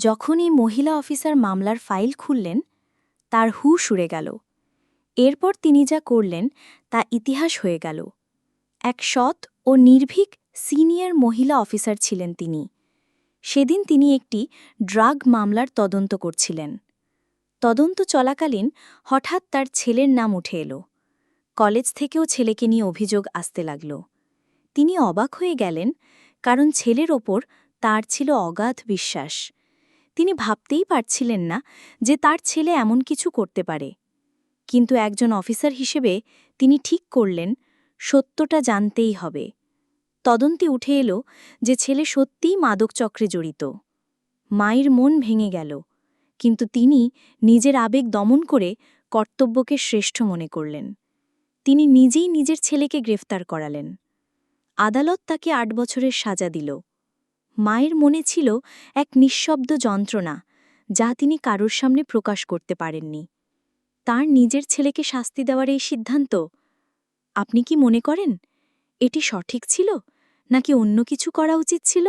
যখনই মহিলা অফিসার মামলার ফাইল খুললেন, তার হুশ সুরে গেল। এরপর তিনি যা করলেন, তা ইতিহাস হয়ে গেল। এক সৎ ও নির্ভীক সিনিয়র মহিলা অফিসার ছিলেন তিনি। সেদিন তিনি একটি ড্রাগ মামলার তদন্ত করছিলেন। তদন্ত চলাকালীন হঠাৎ তার ছেলের নাম উঠে এলো। কলেজ থেকেও ছেলেকে নিয়ে অভিযোগ আসতে লাগল। তিনি অবাক হয়ে গেলেন, কারণ ছেলের ওপর তার ছিল অগাধ বিশ্বাস। তিনি ভাবতেই পারছিলেন না যে তার ছেলে এমন কিছু করতে পারে। কিন্তু একজন অফিসার হিসেবে তিনি ঠিক করলেন, সত্যটা জানতেই হবে। তদন্তে উঠে এলো যে ছেলে সত্যিই মাদক চক্রে জড়িত। মায়ের মন ভেঙে গেল, কিন্তু তিনি নিজের আবেগ দমন করে কর্তব্যকে শ্রেষ্ঠ মনে করলেন। তিনি নিজেই নিজের ছেলেকে গ্রেফতার করালেন। আদালত তাকে আট বছরের সাজা দিল। মায়ের মনে ছিল এক নিঃশব্দ যন্ত্রণা, যা তিনি কারোর সামনে প্রকাশ করতে পারেননি। তার নিজের ছেলেকে শাস্তি দেওয়ার এই সিদ্ধান্ত, আপনি কি মনে করেন, এটি সঠিক ছিল, নাকি অন্য কিছু করা উচিত ছিল?